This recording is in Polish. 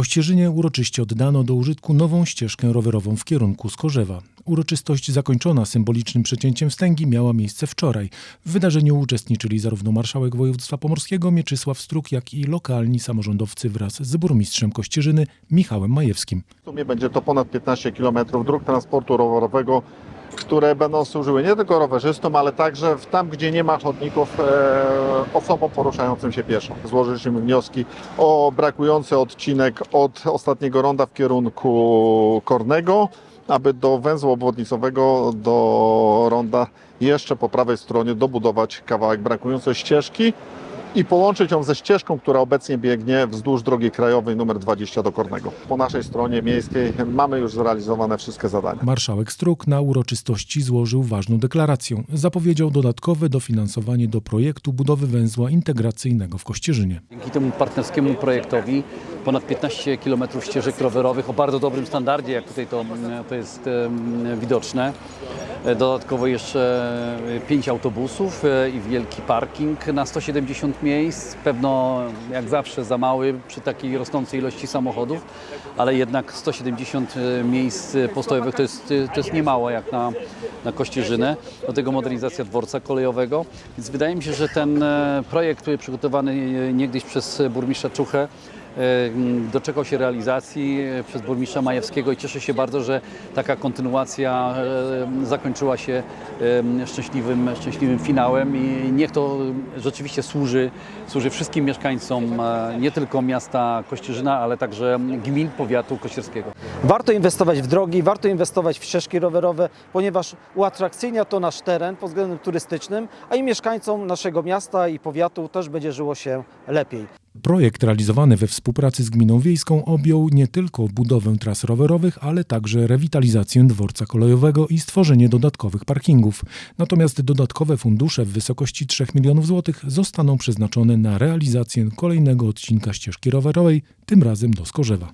Kościerzynie uroczyście oddano do użytku nową ścieżkę rowerową w kierunku Skorzewa. Uroczystość zakończona symbolicznym przecięciem wstęgi miała miejsce wczoraj. W wydarzeniu uczestniczyli zarówno marszałek województwa pomorskiego Mieczysław Struk, jak i lokalni samorządowcy wraz z burmistrzem Kościerzyny Michałem Majewskim. W sumie będzie to ponad 15 km dróg transportu rowerowego, które będą służyły nie tylko rowerzystom, ale także w tam, gdzie nie ma chodników, e, osobom poruszającym się pieszo. Złożyliśmy wnioski o brakujący odcinek od ostatniego ronda w kierunku Kornego, aby do węzła obwodnicowego, do ronda jeszcze po prawej stronie dobudować kawałek brakującej ścieżki i połączyć ją ze ścieżką, która obecnie biegnie wzdłuż drogi krajowej nr 20 do Kornego. Po naszej stronie miejskiej mamy już zrealizowane wszystkie zadania. Marszałek Struk na uroczystości złożył ważną deklarację. Zapowiedział dodatkowe dofinansowanie do projektu budowy węzła integracyjnego w Kościerzynie. Dzięki temu partnerskiemu projektowi ponad 15 km ścieżek rowerowych o bardzo dobrym standardzie, jak tutaj to, to jest widoczne. E, Dodatkowo jeszcze 5 autobusów e, i wielki parking na 170 miejsc. Pewno jak zawsze za mały przy takiej rosnącej ilości samochodów, ale jednak 170 miejsc postojowych to jest, to jest niemało jak na, na Kościerzynę. Do tego modernizacja dworca kolejowego. Więc wydaje mi się, że ten e, projekt który przygotowany e, niegdyś przez burmistrza Czuchę e, doczekał się realizacji e, przez burmistrza Majewskiego i cieszę się bardzo, że taka kontynuacja e, zakończyła się e, szczęśliwym, szczęśliwym finałem i niech to rzeczywiście służy, służy wszystkim mieszkańcom e, nie tylko miasta Kościerzyna, ale także gmin powiatu kościerskiego. Warto inwestować w drogi, warto inwestować w ścieżki rowerowe, ponieważ uatrakcyjnia to nasz teren pod względem turystycznym, a i mieszkańcom naszego miasta i powiatu też będzie żyło się lepiej. Projekt realizowany we współpracy z Gminą Wiejską objął nie tylko budowę tras rowerowych, ale także rewitalizację dworca kolejowego i stworzenie dodatkowych parkingów. Natomiast dodatkowe fundusze w wysokości 3 milionów złotych zostaną przeznaczone na realizację kolejnego odcinka ścieżki rowerowej, tym razem do Skorzewa.